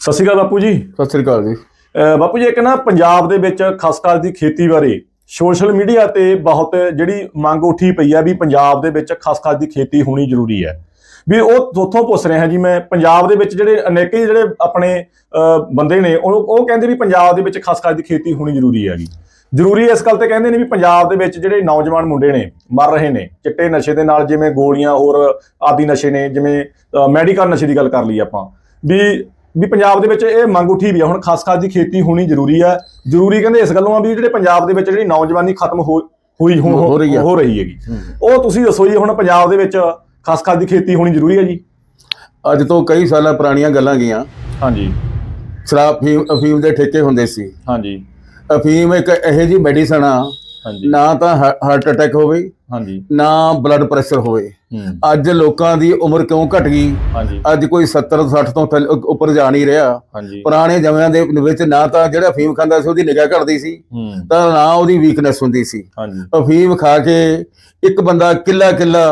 ਸਤਿ ਸ਼੍ਰੀ ਅਕਾਲ ਬਾਪੂ ਜੀ। ਸਤਿ ਸ੍ਰੀ ਅਕਾਲ ਜੀ। ਬਾਪੂ ਜੀ ਇੱਕ ਨਾ ਪੰਜਾਬ ਦੇ ਵਿੱਚ ਖਸਖਸ ਦੀ ਖੇਤੀ ਬਾਰੇ ਸੋਸ਼ਲ ਮੀਡੀਆ ਤੇ ਬਹੁਤ ਜਿਹੜੀ ਮੰਗ ਉੱਠੀ ਪਈ ਆ ਵੀ ਪੰਜਾਬ ਦੇ ਵਿੱਚ ਖਸਖਸ ਦੀ ਖੇਤੀ ਹੋਣੀ ਜ਼ਰੂਰੀ ਹੈ। ਵੀ ਉਹ ਉੱਥੋਂ ਪੁੱਛ ਰਿਹਾ ਜੀ ਮੈਂ ਪੰਜਾਬ ਦੇ ਵਿੱਚ ਜਿਹੜੇ ਅਨੇਕੇ ਜਿਹੜੇ ਆਪਣੇ ਬੰਦੇ ਨੇ ਉਹ ਉਹ ਕਹਿੰਦੇ ਵੀ ਪੰਜਾਬ ਦੇ ਵਿੱਚ ਖਸਖਸ ਦੀ ਖੇਤੀ ਹੋਣੀ ਜ਼ਰੂਰੀ ਹੈਗੀ। ਜ਼ਰੂਰੀ ਇਸ ਗੱਲ ਤੇ ਕਹਿੰਦੇ ਨੇ ਵੀ ਪੰਜਾਬ ਦੇ ਵਿੱਚ ਜਿਹੜੇ ਨੌਜਵਾਨ ਮੁੰਡੇ ਨੇ ਮਰ ਰਹੇ ਨੇ ਚਿੱਟੇ ਨਸ਼ੇ ਦੇ ਨਾਲ ਜਿਵੇਂ ਗੋਲੀਆਂ ਹੋਰ ਆਦੀ ਨਸ਼ੇ ਨੇ ਜਿਵੇਂ ਮੈਡੀਕਲ ਨਸ਼ੇ ਦੀ ਗੱਲ ਕਰ ਲਈ ਆਪਾਂ। ਵੀ ਵੀ ਪੰਜਾਬ ਦੇ ਵਿੱਚ ਇਹ ਮੰਗ ਉੱਠੀ ਵੀ ਆ। ਹੁਣ ਖਾਸ ਖਾਸ ਦੀ ਖੇਤੀ ਹੋਣੀ ਜ਼ਰੂਰੀ ਆ। ਜ਼ਰੂਰੀ ਕਹਿੰਦੇ ਇਸ ਗੱਲੋਂ ਆ ਵੀ ਜਿਹੜੇ ਪੰਜਾਬ ਦੇ ਵਿੱਚ ਜਿਹੜੀ ਨੌਜਵਾਨੀ ਖਤਮ ਹੋ ਹੋਈ ਹੋ ਰਹੀ ਆ। ਹੋ ਰਹੀ ਹੈਗੀ। ਉਹ ਤੁਸੀਂ ਦੱਸੋ ਜੀ ਹੁਣ ਪੰਜਾਬ ਦੇ ਵਿੱਚ ਖਾਸ ਖਾਸ ਦੀ ਖੇਤੀ ਹੋਣੀ ਜ਼ਰੂਰੀ ਹੈ ਜੀ? ਅੱਜ ਤੋਂ ਕਈ ਸਾਲਾਂ ਪੁਰਾਣੀਆਂ ਗੱਲਾਂ ਗਈਆਂ। ਹਾਂਜੀ। ਸ਼ਰਾਬ ਅਫੀਮ ਅਫੀਮ ਦੇ ਠੇਕੇ ਹੁੰਦੇ ਸੀ। ਹਾਂਜੀ। ਅਫੀਮ ਇੱਕ ਇਹੋ ਜੀ ਮੈਡੀਸਨ ਆ। ਹਾਂਜੀ। ਨਾ ਤਾਂ ਹਾਰਟ ਅਟੈਕ ਹੋਵੇ। ਹਾਂਜੀ। ਨਾ ਬਲੱਡ ਪ੍ਰੈਸ਼ਰ ਹੋਵੇ। ਹੂੰ ਅੱਜ ਲੋਕਾਂ ਦੀ ਉਮਰ ਕਿਉਂ ਘਟ ਗਈ? ਅੱਜ ਕੋਈ 70 60 ਤੋਂ ਉੱਪਰ ਜਾ ਨਹੀਂ ਰਿਹਾ। ਪੁਰਾਣੇ ਜ਼ਮਾਨਿਆਂ ਦੇ ਵਿੱਚ ਨਾ ਤਾਂ ਜਿਹੜਾ ਅਫੀਮ ਖਾਂਦਾ ਸੀ ਉਹਦੀ ਨਿਗਾਹ ਘਟਦੀ ਸੀ। ਤਾਂ ਨਾ ਉਹਦੀ ਵੀਕਨੈਸ ਹੁੰਦੀ ਸੀ। ਅਫੀਮ ਖਾ ਕੇ ਇੱਕ ਬੰਦਾ ਕਿੱਲਾ ਕਿੱਲਾ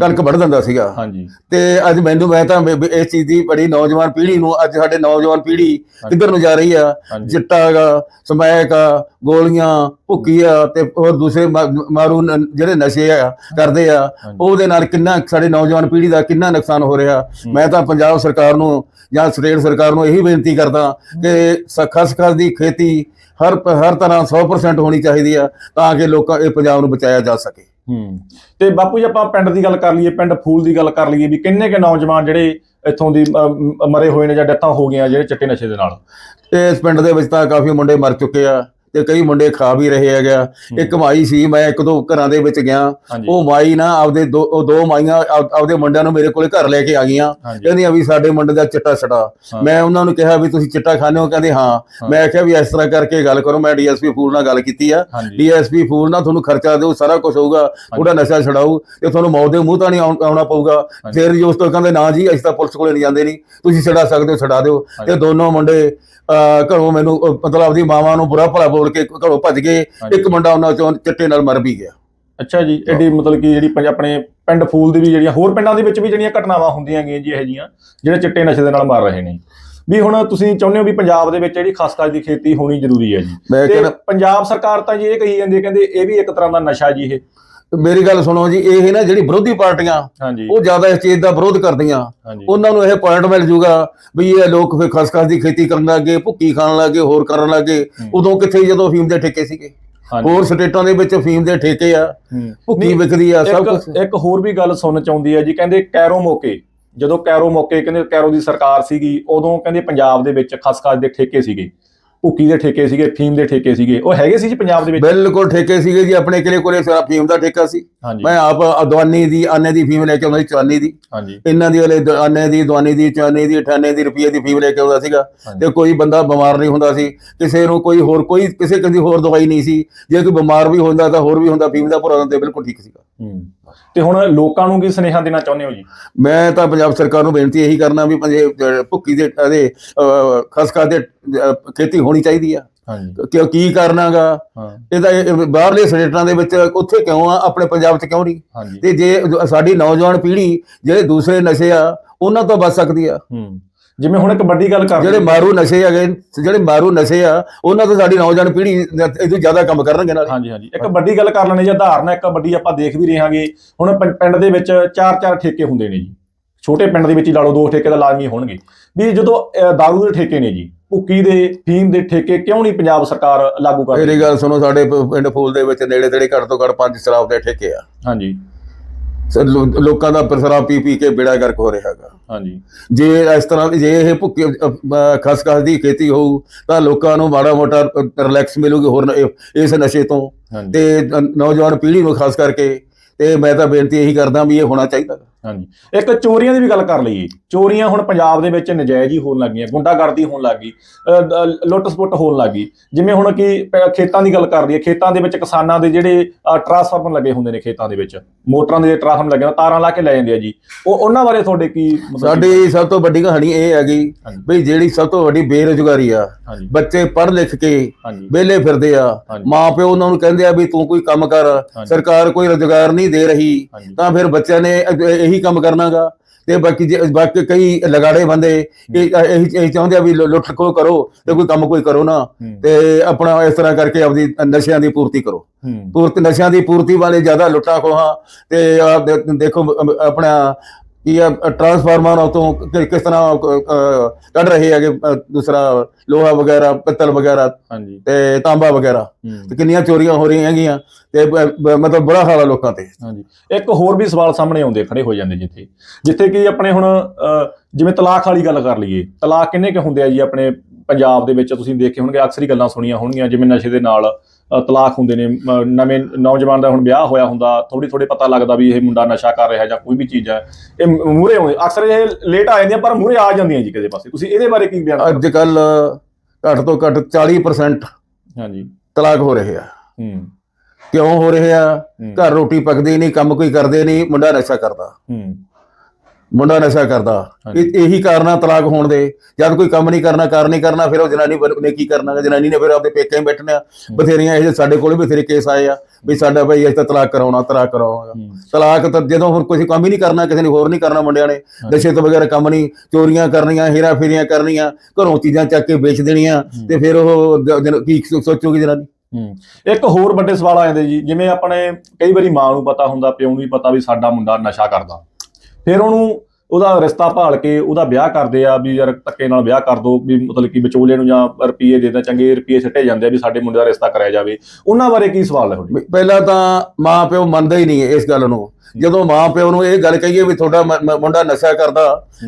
ਕਣਕ ਵੱਢ ਦਿੰਦਾ ਸੀਗਾ। ਹਾਂਜੀ। ਤੇ ਅੱਜ ਮੈਨੂੰ ਮੈਂ ਤਾਂ ਇਸ ਚੀਜ਼ ਦੀ ਬੜੀ ਨੌਜਵਾਨ ਪੀੜ੍ਹੀ ਨੂੰ ਅੱਜ ਸਾਡੇ ਨੌਜਵਾਨ ਪੀੜ੍ਹੀ ਕਿੱਧਰ ਨੂੰ ਜਾ ਰਹੀ ਆ? ਹਾਂਜੀ। ਚਿੱਟਾ ਗਾ ਸਮੈਕ ਆ ਗੋਲੀਆਂ ਭੁੱਕੀਆਂ ਤੇ ਹੋਰ ਦੂਸਰੇ ਮਾਰੂ ਜਿਹੜੇ ਨਸ਼ੇ ਆ ਕਰਦੇ ਆ। ਉਹਦੇ ਨਾਲ ਕਿੰਨਾ ਸਾਡੇ ਨੌਜਵਾਨ ਪੀੜ੍ਹੀ ਦਾ ਕਿੰਨਾ ਨੁਕਸਾਨ ਹੋ ਰਿਹਾ। ਮੈਂ ਤਾਂ ਪੰਜਾਬ ਸਰਕਾਰ ਨੂੰ ਜਾਂ ਸਟੇਟ ਸਰਕਾਰ ਨੂੰ ਇਹੀ ਬੇਨਤੀ ਕਰਦਾ ਕਿ ਖਸਖਸ ਦੀ ਖੇਤੀ ਹਰ ਹਰ ਤਰ੍ਹਾਂ 100% ਹੋਣੀ ਚਾਹੀਦੀ ਆ ਤਾਂ ਕਿ ਲੋਕਾਂ ਇਹ ਪੰਜਾਬ ਨੂੰ ਬਚਾਇਆ ਜਾ ਸਕੇ। ਹੂੰ। ਤੇ ਬਾਪੂ ਜੀ, ਆਪਾਂ ਪਿੰਡ ਦੀ ਗੱਲ ਕਰ ਲਈਏ, ਪਿੰਡ ਫੂਲ ਦੀ ਗੱਲ ਕਰ ਲਈਏ ਵੀ ਕਿੰਨੇ ਕੇ ਨੌਜਵਾਨ ਜਿਹੜੇ ਇੱਥੋਂ ਦੀ ਮਰੇ ਹੋਏ ਨੇ ਜਾਂ ਡੈਥਾਂ ਹੋ ਗਈਆਂ ਜਿਹੜੇ ਚਿੱਟੇ ਨਸ਼ੇ ਦੇ ਨਾਲ? ਤੇ ਇਸ ਪਿੰਡ ਦੇ ਵਿੱਚ ਤਾਂ ਕਾਫੀ ਮੁੰਡੇ ਮਰ ਚੁੱਕੇ ਆ। ਤੇ ਕਈ ਮੁੰਡੇ ਖਾ ਵੀ ਰਹੇ ਹੈਗਾ ਇੱਕ ਮਾਈ ਸੀ ਮੈਂ ਇੱਕ ਦੋ ਘਰਾਂ ਦੇ ਵਿੱਚ ਗਿਆ। ਉਹ ਮਾਈ ਨਾ ਆਪਦੇ ਦੋ ਉਹ ਦੋ ਮਾਈਆਂ ਆਪ- ਆਪਦੇ ਮੁੰਡਿਆਂ ਨੂੰ ਮੇਰੇ ਕੋਲੇ ਘਰ ਲੈ ਕੇ ਆ ਗਈਆਂ। ਕਹਿੰਦੀਆਂ ਵੀ ਸਾਡੇ ਮੁੰਡੇ ਦਾ ਚਿੱਟਾ ਛੜਾ। ਮੈਂ ਉਹਨਾਂ ਨੂੰ ਕਿਹਾ ਵੀ ਤੁਸੀਂ ਚਿੱਟਾ ਖਾਂਦੇ ਹੋ? ਕਹਿੰਦੇ ਹਾਂ। ਮੈਂ ਕਿਹਾ ਵੀ ਇਸ ਤਰ੍ਹਾਂ ਕਰਕੇ ਗੱਲ ਕਰੋ ਮੈਂ ਡੀਐਸਪੀ ਫੂਲ ਨਾਲ ਗੱਲ ਕੀਤੀ ਆ। ਡੀਐਸਪੀ ਫੂਲ ਨਾਲ ਤੁਹਾਨੂੰ ਖਰਚਾ ਦਿਓ ਸਾਰਾ ਕੁਝ ਹੋਊਗਾ। ਉਹਦਾ ਨਸ਼ਾ ਛਡਾਊ ਤੇ ਤੁਹਾਨੂੰ ਮੌਤ ਦੇ ਮੂੰਹ ਤਾਂ ਨਹੀਂ ਆਉਣ- ਪਊਗਾ। ਫਿਰ ਜੀ ਉਸ ਤੋਂ ਕਹਿੰਦੇ ਨਾ ਜੀ ਅਸੀਂ ਤਾਂ ਪੁਲਿਸ ਕੋਲੇ ਨਹੀਂ ਜਾਂਦੇ ਨਹੀਂ ਤੁਸੀਂ ਛਡਾ ਸਕਦੇ ਹੋ ਛਡਾ ਦਿਓ। ਤੇ। ਦੋਨੋਂ ਮੁੰਡੇ ਘਰੋਂ ਮੈਨੂੰ ਅਹ, ਮਤਲਬ ਆਪਦੀ ਮਾਵਾਂ ਨੂੰ ਬੁਰਾ ਭਲਾ ਬੋਲ ਕੇ ਘਰੋਂ ਭੱਜ ਗਏ। ਹਾਂਜੀ। ਇੱਕ ਮੁੰਡਾ ਉਹਨਾਂ ਚੋਂ ਚਿੱਟੇ ਨਾਲ ਮਰ ਵੀ ਗਿਆ। ਅੱਛਾ ਜੀ ਐਡੀ ਮਤਲਬ ਕਿ ਜਿਹੜੀ ਪੰਜ- ਆਪਣੇ ਪਿੰਡ ਫੂਲ ਦੀ ਵੀ ਜਿਹੜੀਆਂ ਹੋਰ ਪਿੰਡਾਂ ਦੇ ਵਿੱਚ ਵੀ ਜਿਹੜੀਆਂ ਘਟਨਾਵਾਂ ਹੁੰਦੀਆਂ ਗਈਆਂ ਜੀ ਇਹ ਜੀਆਂ ਜਿਹੜੇ ਚਿੱਟੇ ਨਸ਼ੇ ਦੇ ਨਾਲ ਮਰ ਰਹੇ ਨੇ। ਵੀ ਹੁਣ ਤੁਸੀਂ ਚਾਹੁੰਦੇ ਹੋ ਵੀ ਪੰਜਾਬ ਦੇ ਵਿੱਚ ਜਿਹੜੀ ਖਸਖਸ ਦੀ ਖੇਤੀ ਹੋਣੀ ਜ਼ਰੂਰੀ ਹੈ ਜੀ। ਮੈਂ ਤੇ ਕਹਿੰਦਾ ਪੰਜਾਬ ਸਰਕਾਰ ਤਾਂ ਜੀ ਇਹ ਕਹੀ ਜਾਂਦੀ ਹੈ ਕਹਿੰਦੇ ਇਹ ਵੀ ਇੱਕ ਤਰ੍ਹਾਂ ਦਾ ਨਸ਼ਾ ਜੀ ਇਹ। ਮੇਰੀ ਗੱਲ ਸੁਣੋ ਜੀ ਇਹ ਨਾ ਜਿਹੜੀ ਵਿਰੋਧੀ ਪਾਰਟੀਆਂ ਹਾਂਜੀ। ਉਹ ਜ਼ਿਆਦਾ ਇਸ ਚੀਜ਼ ਦਾ ਵਿਰੋਧ ਕਰਦੀਆਂ। ਉਹਨਾਂ ਨੂੰ ਇਹ ਪੁਆਇੰਟ ਮਿਲ ਜੂਗਾ ਵੀ ਇਹ ਲੋਕ ਫਿਰ ਖਸਖਸ ਦੀ ਖੇਤੀ ਕਰਨ ਲੱਗੇ ਭੁੱਕੀ ਖਾਣ ਲੱਗੇ ਹੋਰ ਕਰਨ ਲੱਗੇ। ਉਦੋਂ ਕਿੱਥੇ ਜਦੋਂ ਅਫੀਮ ਦੇ ਠੇਕੇ ਸੀਗੇ? ਹੋਰ ਸਟੇਟਾਂ ਦੇ ਵਿੱਚ ਅਫੀਮ ਦੇ ਠੇਕੇ ਆ। ਭੁੱਕੀ ਵਿਕਦੀ ਆ ਸਭ ਕੁਝ ਇੱਕ ਇੱਕ ਹੋਰ ਵੀ ਗੱਲ ਸੁਣਨ ਚ ਆਉਂਦੀ ਹੈ ਜੀ ਕਹਿੰਦੇ ਕੈਰੋ ਮੌਕੇ। ਜਦੋਂ ਕੈਰੋ ਮੌਕੇ ਕਹਿੰਦੇ ਕੈਰੋ ਦੀ ਸਰਕਾਰ ਸੀਗੀ ਉਦੋਂ ਕਹਿੰਦੇ ਪੰਜਾਬ ਦੇ ਵਿੱਚ ਖਸਖਸ ਦੇ ਠੇਕੇ ਸੀਗੇ। ਭੁੱਕੀ ਦੇ ਠੇਕੇ ਸੀਗੇ ਫੀਮ ਦੇ ਠੇਕੇ ਸੀਗੇ। ਉਹ ਹੈਗੇ ਸੀ ਜੀ ਪੰਜਾਬ ਦੇ ਵਿੱਚ? ਬਿਲਕੁਲ ਠੇਕੇ ਸੀਗੇ ਜੀ ਆਪਣੇ ਕਿਲੇ ਕੋਲੇ ਸਾਰਾ ਅਫੀਮ ਦਾ ਠੇਕਾ ਸੀ। ਮੈਂ ਆਪ ਅਦਵਾਨੀ ਦੀ ਆਨੇ ਦੀ ਫੀਮ ਲੈ ਕੇ ਆਉਂਦਾ ਸੀ ਚਵਾਨੀ ਦੀ। ਹਾਂਜੀ। ਇਹਨਾਂ ਦੀ ਵਾਲੇ ਆਨੇ ਦੀ ਦਵਾਨੀ ਦੀ ਚਵਾਨੀ ਦੀ 98 ਦੀ ਰੁਪਏ ਦੀ ਫੀਮ ਲੈ ਕੇ ਆਉਂਦਾ ਸੀਗਾ। ਤੇ ਕੋਈ ਬੰਦਾ ਬਿਮਾਰ ਨਹੀਂ ਹੁੰਦਾ ਸੀ। ਕਿਸੇ ਨੂੰ ਕੋਈ ਹੋਰ ਕੋਈ ਕਿਸੇ ਕਿਸੇ ਹੋਰ ਦਵਾਈ ਨਹੀਂ ਸੀ। ਜੇ ਕੋਈ ਬਿਮਾਰ ਵੀ ਹੁੰਦਾ ਤਾਂ ਹੋਰ ਵੀ ਹੁੰਦਾ ਫੀਮ ਦਾ ਭਰਾ ਦਿੰਦੇ ਬਿਲਕੁਲ ਠੀਕ ਸੀਗਾ। ਹੂੰ। ਤੇ ਹੁਣ ਲੋਕਾਂ ਨੂੰ ਕੀ ਸੁਨੇਹਾ ਦੇਣਾ ਚਾਹੁੰਦੇ ਹੋ ਜੀ? ਮੈਂ ਤਾਂ ਪੰਜਾਬ ਸਰਕਾਰ ਨੂੰ ਬੇਨਤੀ ਇਹੀ ਕਰਨਾ ਵੀ ਪੰਜੇ ਭੁੱਕੀ ਦੇ ਇਹਦੇ ਖਸਖਸ ਦੇ ਖੇਤੀ ਹੋਣੀ ਚਾਹੀਦੀ ਆ। ਹਾਂਜੀ। ਕਿਉਂ ਕੀ ਕਰਨਾਗਾ? ਇਹਦਾ ਇਹ ਬਾਹਰਲੇ ਸਟੇਟਾਂ ਦੇ ਵਿੱਚ ਉੱਥੇ ਕਿਉਂ ਆ? ਆਪਣੇ ਪੰਜਾਬ 'ਚ ਕਿਉਂ ਨਹੀਂ? ਤੇ ਜੇ ਸਾਡੀ ਨੌਜਵਾਨ ਪੀੜ੍ਹੀ ਜਿਹੜੇ ਦੂਸਰੇ ਨਸ਼ੇ ਆ ਉਹਨਾਂ ਤੋਂ ਬਚ ਸਕਦੀ ਆ। ਹੂੰ। ਜਿਵੇਂ ਹੁਣ ਇੱਕ ਵੱਡੀ ਗੱਲ ਕਰ ਜਿਹੜੇ ਮਾਰੂ ਨਸ਼ੇ ਹੈਗੇ ਜਿਹੜੇ ਮਾਰੂ ਨਸ਼ੇ ਆ ਉਹਨਾਂ ਤੋਂ ਸਾਡੀ ਨੌਜਵਾਨ ਪੀੜ੍ਹੀ ਇਹ ਤੋਂ ਜ਼ਿਆਦਾ ਕੰਮ ਕਰਨਗੇ ਨਾਲ ਹਾਂਜੀ ਹਾਂਜੀ। ਇੱਕ ਵੱਡੀ ਗੱਲ ਕਰ ਲੈਣੇ ਜੀ ਉਦਾਹਰਨ ਇੱਕ ਵੱਡੀ ਆਪਾਂ ਦੇਖ ਵੀ ਰਹੇ ਹਾਂਗੇ ਹੁਣ ਪਿੰਡ ਦੇ ਵਿੱਚ ਚਾਰ ਚਾਰ ਠੇਕੇ ਹੁੰਦੇ ਨੇ ਜੀ। ਛੋਟੇ ਪਿੰਡ ਦੇ ਵਿੱਚ ਹੀ ਲਾ ਲਓ ਦੋ ਠੇਕੇ ਤਾਂ ਲਾਜ਼ਮੀ ਹੋਣਗੇ। ਵੀ ਜਦੋਂ ਦਾਰੂ ਦੇ ਠੇਕੇ ਨੇ ਜੀ ਭੁੱਕੀ ਦੇ ਫੀਮ ਦੇ ਠੇਕੇ ਕਿਉਂ ਨਹੀਂ ਪੰਜਾਬ ਸਰਕਾਰ ਲਾਗੂ ਕਰ ਰਹੀ? ਮੇਰੀ ਗੱਲ ਸੁਣੋ ਸਾਡੇ ਪਿੰਡ ਫੂਲ ਦੇ ਵਿੱਚ ਨੇੜੇ ਤੇੜੇ ਘੱਟ ਤੋਂ ਘੱਟ ਪੰਜ ਸ਼ਰਾਬ ਦੇ ਠੇਕੇ ਆ। ਹਾਂਜੀ। ਲੋਕਾਂ ਦਾ ਸ਼ਰਾਬ ਪੀ ਪੀ ਕੇ ਬੇੜਾ ਗਰਕ ਹੋ ਰਿਹਾ ਹੈਗਾ। ਹਾਂਜੀ। ਜੇ ਇਸ ਤਰ੍ਹਾਂ ਜੇ ਇਹ ਭੁੱਕੇ ਖਸਖਸ ਦੀ ਖੇਤੀ ਹੋਊ ਤਾਂ ਲੋਕਾਂ ਨੂੰ ਮਾੜਾ ਮੋਟਾ ਰਿਲੈਕਸ ਮਿਲੂਗੀ ਹੋਰ ਇਸ ਨਸ਼ੇ ਤੋਂ। ਤੇ ਨੌਜਵਾਨ ਪੀੜ੍ਹੀ ਨੂੰ ਖਾਸ ਕਰਕੇ ਤੇ ਮੈਂ ਤਾਂ ਬੇਨਤੀ ਇਹੀ ਕਰਦਾ ਵੀ ਇਹ ਹੋਣਾ ਚਾਹੀਦਾ। ਹਾਂਜੀ। ਇੱਕ ਚੋਰੀਆਂ ਦੀ ਵੀ ਗੱਲ ਕਰ ਲਈਏ। ਚੋਰੀਆਂ ਹੁਣ ਪੰਜਾਬ ਦੇ ਵਿੱਚ ਨਜਾਇਜ਼ ਹੀ ਹੋਣ ਲੱਗੀਆਂ ਗੁੰਡਾਗਰਦੀ ਹੋਣ ਲੱਗੀ ਲੁੱਟ-ਸਪੁੱਟ ਹੋਣ ਲੱਗੀ ਜਿਵੇਂ ਹੁਣ ਕਿ ਖੇਤਾਂ ਦੀ ਗੱਲ ਕਰ ਲਈਏ ਖੇਤਾਂ ਦੇ ਵਿੱਚ ਕਿਸਾਨਾਂ ਦੇ ਜਿਹੜੇ ਟਰਾਂਸਫਾਰਮਰ ਲੱਗੇ ਹੁੰਦੇ ਨੇ ਖੇਤਾਂ ਦੇ ਵਿੱਚ ਮੋਟਰਾਂ ਦੇ ਟਰਾਂਸਫਾਰਮਰ ਲੱਗੇ ਹੁੰਦੇ, ਤਾਰਾਂ ਲਾ ਕੇ ਲੈ ਜਾਂਦੇ ਆ ਜੀ। ਉਹ ਉਹਨਾਂ ਬਾਰੇ ਤੁਹਾਡੇ ਕੀ ਸਾਡੀ ਸਭ ਤੋਂ ਵੱਡੀ ਕਹਾਣੀ ਇਹ ਹੈਗੀ। ਵੀ ਜਿਹੜੀ ਸਭ ਤੋਂ ਵੱਡੀ ਬੇਰੁਜ਼ਗਾਰੀ ਆ ਬੱਚੇ ਪੜ੍ਹ ਲਿਖ ਕੇ ਵਿਹਲੇ ਫਿਰਦੇ ਆ ਹਾਂਜੀ। ਮਾਂ ਪਿਓ ਉਹਨਾਂ ਨੂੰ ਕਹਿੰਦੇ ਆ ਵੀ ਤੂੰ ਕੋਈ ਕੰਮ ਕਰ। ਸਰਕਾਰ ਕੋਈ ਰੁਜ਼ਗਾਰ ਨਹੀਂ ਦੇ ਰਹੀ ਤਾਂ ਫਿਰ ਬੱਚਿਆਂ ਨੇ ਇਹ- ਇਹੀ ਕੰਮ ਕਰਨਾਗਾ। ਤੇ ਬਾਕੀ ਜੇ- ਬਾਕੀ ਕਈ ਲਗਾੜੇ ਬੰਦੇ ਇਹ ਚਾਹੁੰਦੇ ਆ ਵੀ ਲੁੱਟ ਖੋ ਕਰੋ ਤੇ ਕੋਈ ਕੰਮ ਕੋਈ ਕਰੋ ਨਾ। ਤੇ ਆਪਣਾ ਇਸ ਤਰ੍ਹਾਂ ਕਰਕੇ ਆਪਦੀ ਨਸ਼ਿਆਂ ਦੀ ਪੂਰਤੀ ਕਰੋ। ਪੂਰਤੀ ਨਸ਼ਿਆਂ ਦੀ ਪੂਰਤੀ ਵਾਲੇ ਜ਼ਿਆਦਾ ਲੁੱਟਾਂ ਖੋਹਾਂ ਤੇ ਦੇਖੋ ਆਪਣਾ ਕੀ ਆ ਟਰਾਂਸਫਾਰਮਰ ਤੋਂ ਕਿ- ਕਿਸ ਤਰ੍ਹਾਂ ਅਹ, ਅਹ, ਕੱਢ ਰਹੇ ਹੈਗੇ ਦੂਸਰਾ ਲੋਹਾ ਵਗੈਰਾ ਪਿੱਤਲ ਵਗੈਰਾ ਹਾਂਜੀ। ਤੇ ਤਾਂਬਾ ਵਗੈਰਾ। ਤੇ ਕਿੰਨੀਆਂ ਚੋਰੀਆਂ ਹੋ ਰਹੀਆਂ ਹੈਗੀਆਂ ਤੇ ਮਤਲਬ ਬੁਰਾ ਹਾਲ ਆ ਲੋਕਾਂ ਤੇ। ਹਾਂਜੀ। ਇੱਕ ਹੋਰ ਵੀ ਸਵਾਲ ਸਾਹਮਣੇ ਆਉਂਦੇ ਖੜੇ ਹੋ ਜਾਂਦੇ ਜਿੱਥੇ। ਜਿੱਥੇ ਕਿ ਆਪਣੇ ਹੁਣ ਜਿਵੇਂ ਤਲਾਕ ਵਾਲੀ ਗੱਲ ਕਰ ਲਈਏ ਤਲਾਕ ਕਿੰਨੇ ਕੁ ਹੁੰਦੇ ਆ ਜੀ ਆਪਣੇ ਪੰਜਾਬ ਦੇ ਵਿੱਚ? ਤੁਸੀਂ ਦੇਖੇ ਹੋਣਗੇ ਅਕਸਰ ਹੀ ਗੱਲਾਂ ਸੁਣੀਆਂ ਹੋਣਗੀਆਂ ਜਿਵੇਂ ਨਸ਼ੇ ਦੇ ਨਾਲ ਤਲਾਕ ਹੁੰਦੇ ਨੇ। ਨਵੇਂ ਨੌਜਵਾਨ ਦਾ ਹੁਣ ਵਿਆਹ ਹੋਇਆ ਹੁੰਦਾ ਥੋੜੀ ਥੋੜੀ ਪਤਾ ਲੱਗਦਾ ਵੀ ਇਹ ਮੁੰਡਾ ਨਸ਼ਾ ਕਰ ਰਿਹਾ ਜਾਂ ਕੋਈ ਵੀ ਚੀਜ਼ ਹੈ। ਇਹ ਮੂਰੇ ਆਉਂਦੇ ਅਕਸਰ ਇਹ ਲੇਟ ਆ ਜਾਂਦੀਆਂ ਪਰ ਮੂਰੇ ਆ ਜਾਂਦੀਆਂ ਜੀ ਕਿਸੇ ਪਾਸੇ। ਤੁਸੀਂ ਇਹਦੇ ਬਾਰੇ ਕੀ ਬਿਆਨ ਅੱਜ ਕੱਲ ਘੱਟ ਤੋਂ ਘੱਟ 40% ਹਾਂਜੀ। ਤਲਾਕ ਹੋ ਰਹੇ ਆ। ਹੂੰ। ਕਿਉਂ ਹੋ ਰਹੇ ਆ? ਘਰ ਰੋਟੀ ਪੱਕਦੀ ਨਹੀਂ ਕੰਮ ਕੋਈ ਕਰਦੇ ਨਹੀਂ ਮੁੰਡਾ ਨਸ਼ਾ ਕਰਦਾ। ਹੂੰ। ਮੁੰਡਾ ਨਸ਼ਾ ਕਰਦਾ। ਇਹ ਇਹੀ ਕਾਰਨਾ ਤਲਾਕ ਹੋਣ ਦੇ। ਜਦ ਕੋਈ ਕੰਮ ਨਹੀਂ ਕਰਨਾ ਕਾਰ ਨਹੀਂ ਕਰਨਾ ਫਿਰ ਉਹ ਜਨਾਨੀ ਨੇ ਕੀ ਕਰਨਾ? ਜਨਾਨੀ ਨੇ ਫਿਰ ਆਪਦੇ ਪੇਕੇ ਹੀ ਬੈਠਣਾ। ਬਥੇਰੀਆਂ ਇਹ ਸਾਡੇ ਕੋਲ ਵੀ ਬਥੇਰੇ ਕੇਸ ਆਏ ਆ ਵੀ ਸਾਡਾ ਭਾਈ ਅਸੀਂ ਤਾਂ ਤਲਾਕ ਕਰਾਉਣਾ ਤਲਾਕ ਕਰਾਉਣਾ। ਤਲਾਕ ਤਾਂ ਜਦੋਂ ਹੁਣ ਕੋਈ ਕੰਮ ਹੀ ਨਹੀਂ ਕਰਨਾ ਕਿਸੇ ਨੇ ਹੋਰ ਨਹੀਂ ਕਰਨਾ ਮੁੰਡਿਆਂ ਨੇ। ਨਸ਼ੇ ਤੋਂ ਬਗੈਰ ਕੰਮ ਨਹੀਂ ਚੋਰੀਆਂ ਕਰਨੀਆਂ ਹੇਰਾ ਫੇਰੀਆਂ ਕਰਨੀਆਂ ਘਰੋਂ ਚੀਜ਼ਾਂ ਚੱਕ ਕੇ ਵੇਚ ਦੇਣੀਆਂ ਤੇ ਫਿਰ ਉਹ ਕੀ ਸੋਚੂਗੀ ਜਨਾਨੀ? ਇੱਕ ਹੋਰ ਵੱਡੇ ਸਵਾਲ ਆ ਜਾਂਦੇ ਜੀ ਜਿਵੇਂ ਆਪਣੇ ਕਈ ਵਾਰੀ ਮਾਂ ਨੂੰ ਪਤਾ ਹੁੰਦਾ ਪਿਓ ਨੂੰ ਵੀ ਪਤਾ ਵੀ ਸਾਡਾ ਮੁੰਡਾ ਨਸ਼ਾ ਕਰਦਾ। ਫਿਰ ਉਹਨੂੰ ਉਹਦਾ ਰਿਸ਼ਤਾ ਭਾਲ ਕੇ ਉਹਦਾ ਵਿਆਹ ਕਰਦੇ ਆ ਵੀ ਯਾਰ ਧੱਕੇ ਨਾਲ ਵਿਆਹ ਕਰ ਦੋ, ਵੀ ਮਤਲਬ ਕਿ ਵਿਚੋਲੇ ਨੂੰ ਜਾਂ ਰੁਪਈਏ ਦੇ ਦੇ ਚੰਗੇ ਰੁਪਈਏ ਸਿੱਟੇ ਜਾਂਦੇ ਆ ਵੀ ਸਾਡੇ ਮੁੰਡੇ ਦਾ ਰਿਸ਼ਤਾ ਕਰਾਇਆ ਜਾਵੇ। ਉਹਨਾਂ ਬਾਰੇ ਕੀ ਸਵਾਲ ਹੈ ਤੁਹਾਡੀ? ਪਹਿਲਾਂ ਤਾਂ ਮਾਂ ਪਿਓ ਮੰਨਦਾ ਹੀ ਨਹੀਂ ਇਸ ਗੱਲ ਨੂੰ। ਜਦੋਂ ਮਾਂ ਪਿਓ ਨੂੰ ਇਹ ਗੱਲ ਕਹੀਏ ਵੀ ਤੁਹਾਡਾ ਮੁੰਡਾ ਨਸ਼ਾ ਕਰਦਾ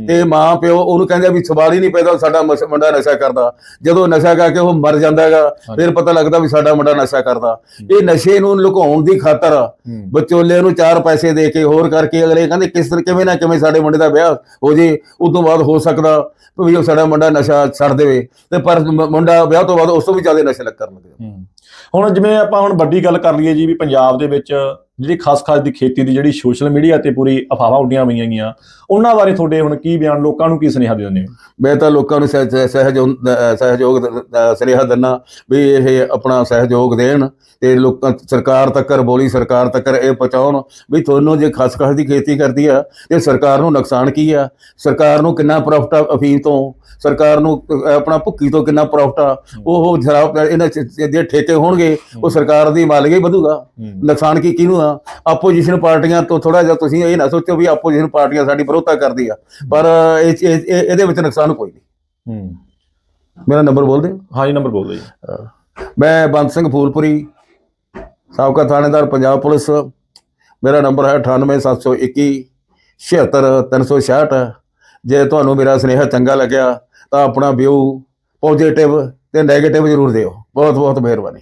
ਤੇ ਮਾਂ ਪਿਓ ਉਹਨੂੰ ਕਹਿੰਦੇ ਵੀ ਸਵਾਲ ਹੀ ਨਹੀਂ ਪੈਦਾ ਸਾਡਾ ਮੁੰਡਾ ਨਸ਼ਾ ਕਰਦਾ। ਜਦੋਂ ਨਸ਼ਾ ਕਰਕੇ ਉਹ ਮਰ ਜਾਂਦਾ ਹੈਗਾ ਫਿਰ ਪਤਾ ਲੱਗਦਾ ਵੀ ਸਾਡਾ ਮੁੰਡਾ ਨਸ਼ਾ ਕਰਦਾ। ਇਹ ਨਸ਼ੇ ਨੂੰ ਲੁਕਾਉਣ ਦੀ ਖਾਤਰ ਵਿਚੋਲੇ ਨੂੰ ਚਾਰ ਪੈਸੇ ਦੇ ਕੇ ਹੋਰ ਕਰਕੇ ਅਗਲੇ ਕਹਿੰਦੇ ਕਿਸ ਤਰ੍ਹਾਂ ਕਿਵੇਂ ਨਾ ਕਿਵੇਂ ਸਾਡੇ ਮੁੰਡੇ ਦਾ ਵਿਆਹ ਹੋ ਜੇ ਉਸ ਤੋਂ ਬਾਅਦ ਹੋ ਸਕਦਾ ਵੀ ਉਹ ਸਾਡਾ ਮੁੰਡਾ ਨਸ਼ਾ ਛੱਡ ਦੇਵੇ। ਤੇ ਪਰ ਮੁੰਡਾ ਵਿਆਹ ਤੋਂ ਬਾਅਦ ਉਸ ਤੋਂ ਵੀ ਜ਼ਿਆਦਾ ਨਸ਼ਾ ਲੱਗ ਕਰਨ ਲੱਗ ਜਾਂਦਾ। ਹੁਣ ਜਿਵੇਂ ਆਪਾਂ ਹੁਣ ਵੱਡੀ ਗੱਲ ਕਰ ਲਈਏ ਜੀ ਵੀ ਪੰਜਾਬ ਦੇ ਵਿੱਚ ਜਿਹੜੀ ਖਾਸ ਖਾਸ ਦੀ ਖੇਤੀ ਦੀ ਜਿਹੜੀ ਸੋਸ਼ਲ ਮੀਡੀਆ ਤੇ ਪੂਰੀ ਅਫਵਾਹਾਂ ਉੱਡੀਆਂ ਹੋਈਆਂ ਗੀਆਂ ਉਹਨਾਂ ਬਾਰੇ ਤੁਹਾਡੇ ਹੁਣ ਕੀ ਬਿਆਨ ਲੋਕਾਂ ਨੂੰ ਕੀ ਸੁਨੇਹਾ ਦੇ ਦਿੰਦੇ ਹੋ? ਮੈਂ ਤਾਂ ਲੋਕਾਂ ਨੂੰ ਸਹਿ- ਸਹਿ- ਸਹਿਯੋਗ ਸਹਿਯੋਗ ਦ- ਸੁਨੇਹਾ ਦਿੰਦਾ ਵੀ ਇਹ ਆਪਣਾ ਸਹਿਯੋਗ ਦੇਣ ਤੇ ਲੋਕਾਂ ਸਰਕਾਰ ਤੱਕਰ ਬੋਲੀ ਸਰਕਾਰ ਤੱਕਰ ਇਹ ਪਹੁੰਚਾਉਣ ਵੀ ਤੁਹਾਨੂੰ ਜੇ ਖਸਖਸ ਦੀ ਖੇਤੀ ਕਰਦੀ ਆ ਤੇ ਸਰਕਾਰ ਨੂੰ ਨੁਕਸਾਨ ਕੀ ਆ? ਸਰਕਾਰ ਨੂੰ ਕਿੰਨਾ ਪ੍ਰੋਫਿਟ ਆ ਅਫੀਮ ਤੋਂ? ਸਰਕਾਰ ਨੂੰ ਆਪਣਾ ਭੁੱਕੀ ਤੋਂ ਕਿੰਨਾ ਪ੍ਰੋਫਿਟ ਆ? ਉਹ ਸ਼ਰਾਬ ਇਹਨਾਂ ਜੇ ਠੇਕੇ ਹੋਣਗੇ ਉਹ ਸਰਕਾਰ ਦੀ ਮਾਲਗੀ ਹੀ ਵਧੂਗਾ। ਨੁਕਸਾਨ ਕੀ ਕਿਹਨੂੰ ਆਪੋਜੀਸ਼ਨ ਪਾਰਟੀਆਂ ਤੋਂ ਥੋੜਾ ਜਿਹਾ ਤੁਸੀਂ ਇਹ ਨਾ ਸੋਚੋ ਵੀ ਆਪੋਜੀਸ਼ਨ ਪਾਰਟੀਆਂ ਸਾਡੀ ਵਿਰੋਧਤਾ ਕਰਦੀ ਆ। ਪਰ ਇਹ ਇਹ- ਇਹ- ਇਹਦੇ ਵਿੱਚ ਨੁਕਸਾਨ ਕੋਈ ਨਹੀਂ। ਹੂੰ। ਮੇਰਾ ਨੰਬਰ ਬੋਲ ਦਿਓ ਹਾਂਜੀ ਨੰਬਰ ਬੋਲ ਦਿਓ ਜੀ। ਮੈਂ ਬੰਦ ਸਿੰਘ ਫੂਲਪੁਰੀ ਸਾਬਕਾ ਥਾਣੇਦਾਰ ਪੰਜਾਬ ਪੁਲਿਸ ਮੇਰਾ ਨੰਬਰ ਹੈ 98721 76366 ਜੇ ਤੁਹਾਨੂੰ ਮੇਰਾ ਸੁਨੇਹਾ ਚੰਗਾ ਲੱਗਿਆ ਤਾਂ ਆਪਣਾ ਵਿਊ ਪੋਜ਼ਿਟਿਵ ਤੇ 네ਗੇਟਿਵ ਜ਼ਰੂਰ ਦਿਓ। ਬਹੁਤ ਬਹੁਤ ਮਿਹਰਬਾਨੀ।